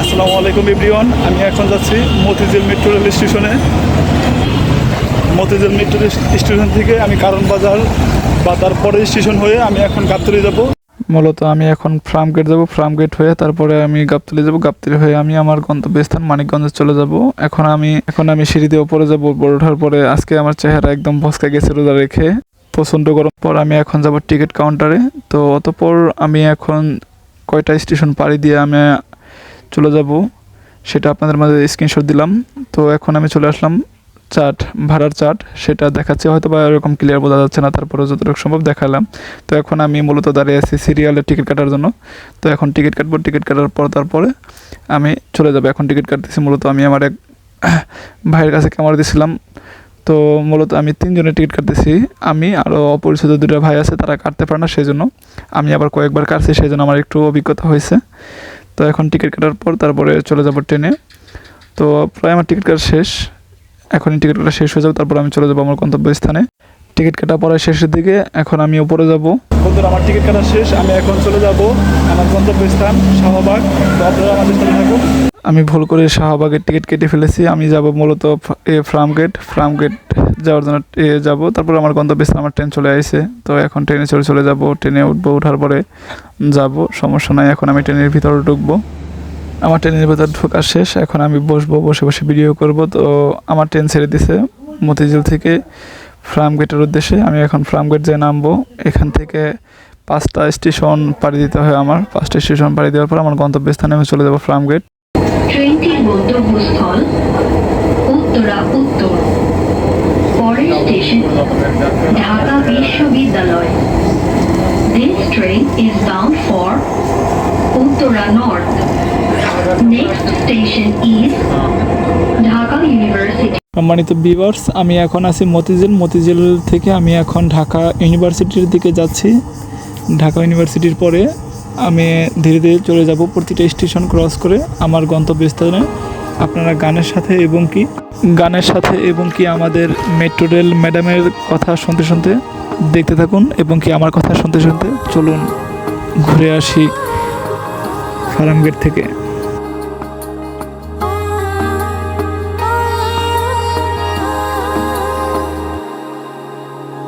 আসসালামু আলাইকুম এভরিওয়ান, আমি এখন যাচ্ছি মতিঝিল মেট্রো রেল স্টেশনে। মতিঝিল মেট্রো স্টেশন থেকে আমি কারণ বাজার বা তারপরে স্টেশন হয়ে আমি এখন গাবতলি যাব। মূলত আমি এখন ফার্ম গেট যাব ফার্ম গেট হয়ে তারপরে আমি গাবতলি যাব। গাবতলি হয়ে আমি আমার গন্তব্যস্থান মানিকগঞ্জে চলে যাব। এখন আমি এখন আমি সিঁড়ি দিয়ে উপরে যাব। উপরে ওঠার পরে আজকে আমার চেহারা একদম ভস্কা গেছে রোজা রেখে। প্রচণ্ড গরম পর আমি এখন যাব টিকিট কাউন্টারে। তো অতপর আমি এখন কয়টা স্টেশন পাড়ি দিয়ে আমি চলে যাব। সেটা আপনাদের মাঝে স্ক্রিনশট দিলাম। তো এখন আমি চলে আসলাম চার্ট ভাড়ার চার্ট সেটা দেখাচ্ছে। হয়তো বা এরকম ক্লিয়ার বোঝা যাচ্ছে না তারপরে যতটুকু সম্ভব দেখালাম। তো এখন আমি মূলত দাঁড়িয়ে আছি সিরিয়ালের টিকিট কাটার জন্য। তো এখন টিকিট কাটবো। টিকিট কাটার পর তারপরে আমি চলে যাব। এখন টিকিট কাটতেছি মূলত আমি আমার এক ভাইয়ের কাছে ক্যামেরা দিয়েছিলাম তো মূলত আমি তিনজনের টিকিট কাটতেছি। আমি আরও অপরিচিত দুটো ভাই আছে, তারা কাটতে পারে না সেই জন্য আমি আবার কয়েকবার কাটছি সেই জন্য আমার একটু অভিজ্ঞতা হয়েছে। তো এখন টিকিট কাটার পর তারপরে চলে যাব ট্রেনে। তো প্রায় আমার টিকিট কাটা শেষ। এখনই টিকিট কাটা শেষ হয়ে যাবে, তারপর আমি চলে যাব আমার গন্তব্যস্থানে। টিকিট কাটা পরে শেষের দিকে এখন আমি উপরে যাব। বন্ধুরা, আমার টিকিট কাটা শেষ, আমি এখন চলে যাব আমার গন্তব্যস্থান, শাহবাগ। তো আপনারা আমাদের সাথে থাকুন। আমি ভুল করে শাহবাগের টিকিট কেটে ফেলেছি। আমি যাব মূলত এ ফ্রাম গেট ফ্রাম গেট যাওয়ার জন্য এ যাব। তারপর আমার গন্তব্যস্থান আমার ট্রেন চলে আসছে তো এখন ট্রেনে চলে চলে যাব। ট্রেনে উঠবো ওঠার পরে যাব। সমস্যা নাই, এখন আমি ট্রেনের ভিতরে ঢুকবো। আমার ট্রেনের ভেতর ঢোকা শেষ। এখন আমি বসবো, বসে বসে ভিডিও করব। তো আমার ট্রেন ছেড়ে দিছে মতিঝিল থেকে। ফ্রাম গেটের উদ্দেশ্যে আমি এখন ফ্রাম গেট যেয়ে নামবো, এখান থেকে পাঁচটা স্টেশন পাড়ি দিতে হয় আমার। পাঁচটা স্টেশন পাড়ি দেওয়ার পর আমার গন্তব্যস্থানে আমি চলে যাব ফ্রাম গেট ঢাকা বিশ্ববিদ্যালয়. সম্মানিত ভিউয়ার্স আমি এখন আছি মতিঝিল। মতিঝিল থেকে আমি এখন ঢাকা ইউনিভার্সিটির দিকে যাচ্ছি। ঢাকা ইউনিভার্সিটির পরে আমি ধীরে ধীরে চলে যাব প্রতিটা স্টেশন ক্রস করে আমার গন্তব্যস্থানে আপনারা গানের সাথে এবং কি, গানের সাথে এবং কি আমাদের মেট্রো রেল ম্যাডামের কথা শুনতে শুনতে দেখতে থাকুন এবং কি আমার কথা শুনতে শুনতে চলুন ঘুরে আসি ফার্মগেট থেকে।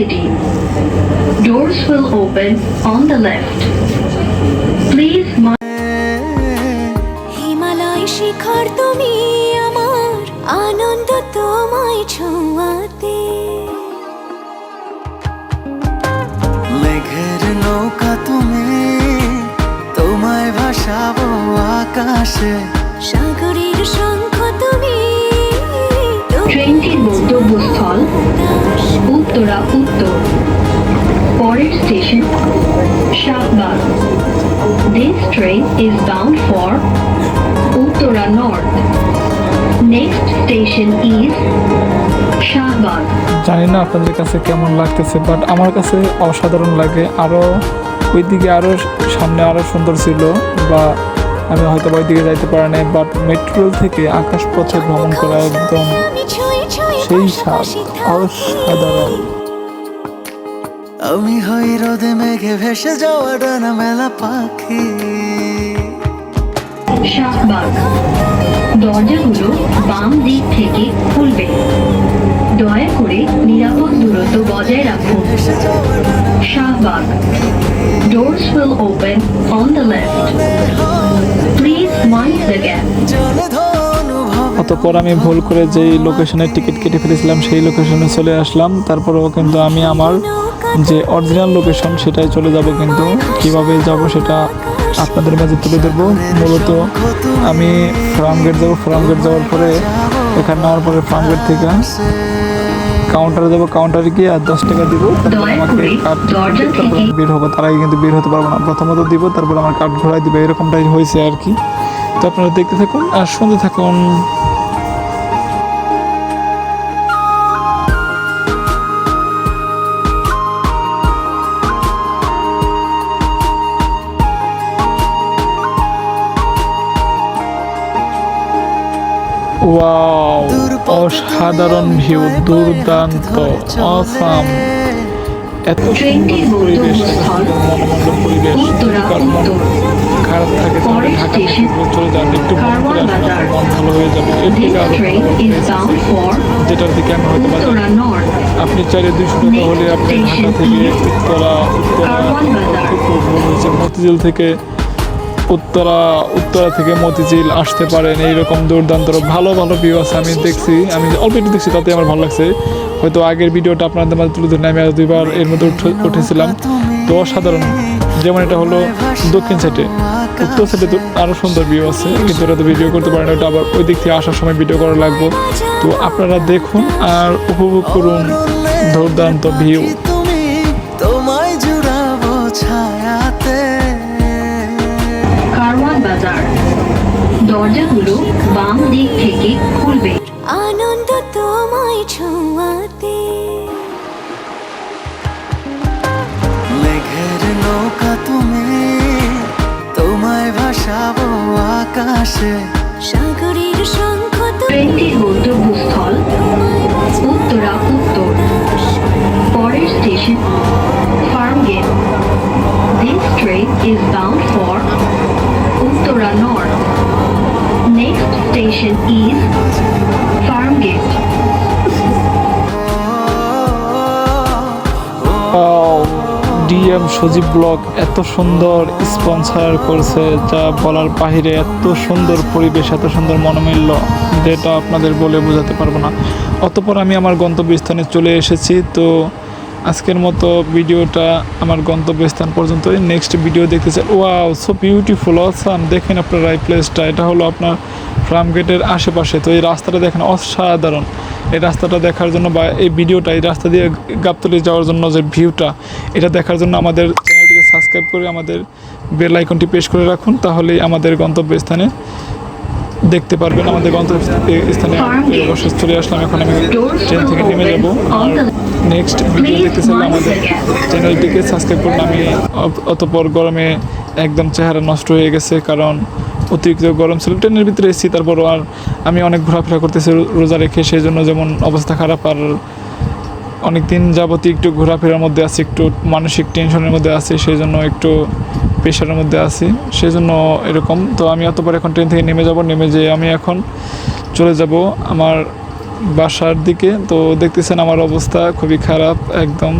University Doors will open on the left. Please mind Himalaya শিখর তুমি আমার আনন্দ তোমায় ছোঁয়াতে। মেঘের নৌকা তুমি তোমায় ভাসাবো আকাশে। সাগরের শঙ্খ উত্তরা উত্তর পরের station Shahbag This train is bound for Uttara North. Next station is Shahbag. জানি না আপনাদের কাছে কেমন লাগতেছে বাট আমার কাছে অসাধারণ লাগে আরও ওইদিকে আরও সামনে আরও সুন্দর ছিল বা আমি হয়তো বা ওইদিকে যাইতে পারি নাই বাট মেট্রো থেকে আকাশ পথে ভ্রমণ করা একদম সেই স্বাদ অসাধারণ। আমি হই রোদে মেঘে ভেসে যাওয়া ডানা মেলা পাখি। শাহবাগ দরজাগুলো বাম দিক থেকে খুলবে। দয়া করে নিরাপদ দূরত্ব বজায় রাখুন। Shahbag Doors will open on the left. Please mind the gap. অতপর আমি ভুল করে যেই লোকেশনে টিকিট কেটে ফেলেছিলাম সেই লোকেশনে চলে আসলাম। তারপরেও কিন্তু আমি আমার যে অরিজিনাল লোকেশন সেটাই চলে যাব কিন্তু। কীভাবে যাব সেটা আপনাদের মাঝে তুলে ধরবো। মূলত আমি ফার্ম গেট যাব। ফার্ম গেট যাওয়ার পরে এখানে নেওয়ার পরে ফার্ম গেট থেকে কাউন্টারে যাব। কাউন্টারে গিয়ে আর দশ টাকা দিব। তারপর আমাকে করে কার্ড তারপর বের হব। তার আগে কিন্তু বের হতে পারব না। প্রথমত দিব তারপর আমার কার্ড ঘোরাই দিবে। এরকমটাই হয়েছে আর কি। তো আপনারা দেখতে থাকুন আর শুনতে থাকুন। ওয়াও অসাধারণ ভিউ দুর্দান্ত অসাম এত সুন্দর পরিবেশ পরিবেশ। খারাপ থাকে তাহলে ঢাকা থেকে চলে একটু মন ভালো হয়ে যাবে যেটার দিকে আমি আপনি চাইলে টাকা হলে আপনি ঢাকা থেকে উত্তরা উত্তরা মতিঝিল থেকে উত্তরা উত্তরা থেকে মতিঝিল আসতে পারেন, এইরকম দুর্দান্ত ভালো ভালো ভিউ আছে, আমি দেখছি। আমি অল্প একটু দেখছি তাতে আমার ভালো লাগছে। হয়তো আগের ভিডিওটা আপনাদের মাঝে তুলে ধরে আমি আর দুইবার এর মধ্যে উঠেছিলাম। তো অসাধারণ। যেমন এটা হলো দক্ষিণ সাইডে। উত্তর সাইডে তো আরও সুন্দর ভিউ আছে, কিন্তু ওটা তো ভিডিও করতে পারেন ওটা আবার ওই দিক থেকে আসার সময় ভিডিও করা লাগবে। তো আপনারা দেখুন আর উপভোগ করুন দুর্দান্ত ভিউ দরজাগুলো বাম দিক থেকে খুলবে। আনন্দ তোমায় ছোঁয়াতে। মেঘের নৌকা তুমি তোমায় ভাসাবো আকাশে। সাগরের শঙ্খ তুমি ট্রেনটির গন্তব্যস্থল। Station is Farmgate. DM Sajib blog এত সুন্দর স্পন্সর করছে, যা বলার বাহিরে এত সুন্দর পরিবেশ, এত সুন্দর মনোমূল্য যেটা আপনাদের বলে বোঝাতে পারব না অতপর আমি আমার গন্তব্যস্থানে চলে এসেছি, তো আজকের মতো ভিডিওটা আমার গন্তব্যস্থান পর্যন্তই। নেক্সট ভিডিও দেখতেছে ওয়াও সো বিউটিফুল অসাম দেখেন আপনার এই প্লেসটা এটা হলো আপনার ফার্ম গেটের আশেপাশে। তো এই রাস্তাটা দেখেন অসাধারণ। এই রাস্তাটা দেখার জন্য বা এই ভিডিওটা এই রাস্তা দিয়ে গাবতলি যাওয়ার জন্য যে ভিউটা এটা দেখার জন্য আমাদের চ্যানেলটিকে সাবস্ক্রাইব করে আমাদের বেল আইকনটি প্রেস করে রাখুন, তাহলেই আমাদের গন্তব্যস্থানে দেখতে পারবেন আমাদের গন্তব্যস্থানে অবশ্যই চলে আসলাম, এখন আমি ট্রেন থেকে নেমে যাব। নেক্সট ভিডিও দেখতে চাইলে আমাদের চ্যানেলটিকে সাবস্ক্রাইব করুন। আমি অত- অতপর গরমে একদম চেহারা নষ্ট হয়ে গেছে, কারণ অতিরিক্ত গরম ছিল। ট্রেনের ভিতরে এসেছি, তারপরও আর আমি অনেক ঘোরাফেরা করতেছি রোজা রেখে সেই জন্য যেমন অবস্থা খারাপ, আর অনেক দিন যাবতীয় একটু ঘোরাফেরার মধ্যে আছি, একটু মানসিক টেনশনের মধ্যে আছি সেই জন্য একটু প্রেশারের মধ্যে আছি সেই জন্য এরকম। তো আমি অতপর এখন ট্রেন থেকে নেমে যাব, নেমে যেয়ে আমি এখন চলে যাব আমার বাসার দিকে। তো দেখতেছেন আমার অবস্থা খুবই খারাপ একদম।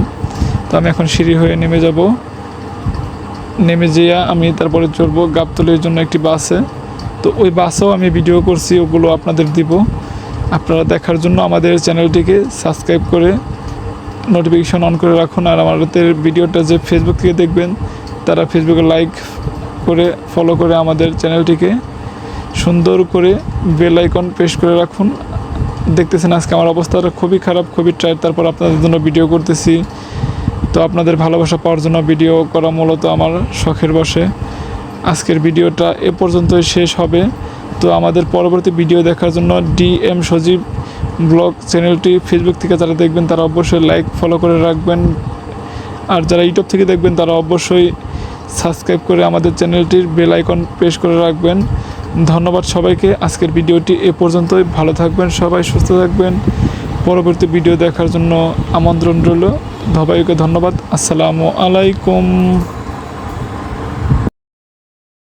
তো আমি এখন সিঁড়ি হয়ে নেমে যাব। নেমে যেয়ে আমি তারপরে চড়বো গাবতলির জন্য একটি বাসে। তো ওই বাসেও আমি ভিডিও করছি, ওগুলো আপনাদের দিব। আপনারা দেখার জন্য আমাদের চ্যানেলটিকে সাবস্ক্রাইব করে নোটিফিকেশন অন করে রাখুন। আর আমাদের ভিডিওটা যে ফেসবুক থেকে দেখবেন তারা ফেসবুকে লাইক করে ফলো করে আমাদের চ্যানেলটিকে সুন্দর করে বেল আইকন প্রেস করে রাখুন। দেখতেছেন আজকে আমার অবস্থাটা খুবই খারাপ, খুবই টায়ার তারপর আপনাদের জন্য ভিডিও করতেছি। তো আপনাদের ভালোবাসা পাওয়ার জন্য ভিডিও করা মূলত আমার শখের বসে আজকের ভিডিওটা এ পর্যন্তই শেষ হবে। তো আমাদের পরবর্তী ভিডিও দেখার জন্য ডিএম সজীব ব্লগ চ্যানেলটি ফেসবুক থেকে যারা দেখবেন, তারা অবশ্যই লাইক ফলো করে রাখবেন। আর যারা ইউটিউব থেকে দেখবেন, তারা অবশ্যই সাবস্ক্রাইব করে আমাদের চ্যানেলটির বেল আইকন প্রেস করে রাখবেন। ধন্যবাদ সবাইকে। আজকের ভিডিওটি এ পর্যন্তই। ভালো থাকবেন সবাই, সুস্থ থাকবেন। পরবর্তী ভিডিও দেখার জন্য আমন্ত্রণ রইল। সবাইকে ধন্যবাদ। আসসালামু আলাইকুম।